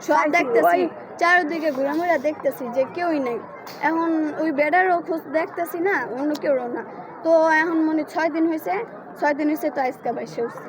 সব দেখতেছি চারদিকে ঘুরে ঘুরে দেখতেছি যে কেউই নেই এখন ওই বেডারও খোঁজ দেখতেছি না অন্য কেউরও না তো এখন মনে ছয় দিন হয়েছে ছয় দিন হয়েছে তো আজকে বাইসে উঠছে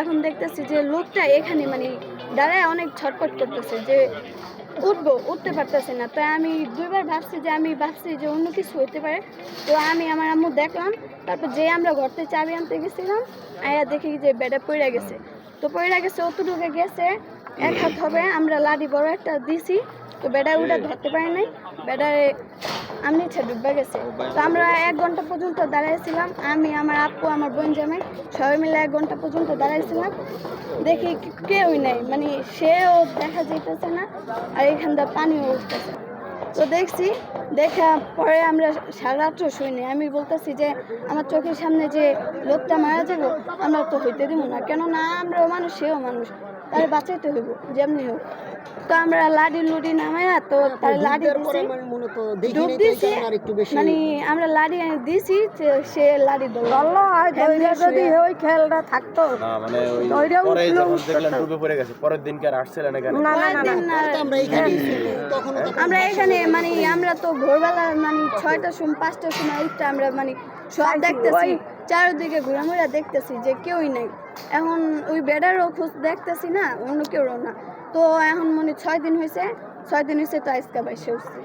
এখন দেখতেছি যে লোকটা এখানে মানে দাঁড়ায় অনেক ছটপট করতেছে যে উঠবো, উঠতে পারতেছে না। তাই আমি দুইবার ভাবছি যে, আমি ভাবছি যে অন্য কিছু হতে পারে। তো আমি আমার আম্মু দেখলাম, তারপর যে আমরা ঘরতে চাবি আনতে গেছিলাম, আয়া দেখি যে বেডা পড়ে গেছে। তো পড়ে গেছে, অতটুকু গেছে, এক হাত হবে, আমরা লাডি বড় একটা দিছি। তো বেডা উঠে ধরতে পারি নাই। বেডারে আমি ইচ্ছা ডুববে গেছে। তো আমরা এক ঘণ্টা পর্যন্ত দাঁড়াইছিলাম। আমি, আমার আপু, আমার বোন জামাই সবাই মিলে এক ঘণ্টা পর্যন্ত দাঁড়াইছিলাম। দেখি কেউই নেই। মানে সেও দেখা যেতেছে না আর এখান থেকে পানিও উঠতেছে। তো দেখছি, দেখা পরে আমরা সারা রাত্র শুইনি আমি বলতেছি যে, আমার চোখের সামনে যে লোকটা মারা যাব আমরা তো হইতে দিব না। কেননা আমরাও মানুষ, সেও মানুষ। তার বাঁচাইতে হইব যেমনি হোক। তো আমরা লাডি লুডি নামায়া তো তার লাডি দিছি। ডুব দিছি। মানে আমরা লাডি দিছি সে লাডি আল্লাহ যদি ওই খেলটা থাকতো। মানে আমরা এখানে মানে আমরা তো ভোরবেলা মানে ছয়টার সময় পাঁচটার সময় আমরা মানে সব দেখতেছি চারদিকে চারিদিকে ঘুরে ঘুরে দেখতেছি যে কেউই নেই। এখন ওই বেডারও খোঁজ দেখতেছি না অন্য কেউ না। তো এখন মনে ছয় দিন হয়েছে ছয় দিন হয়েছে তো আজকে বাইসে উঠছে।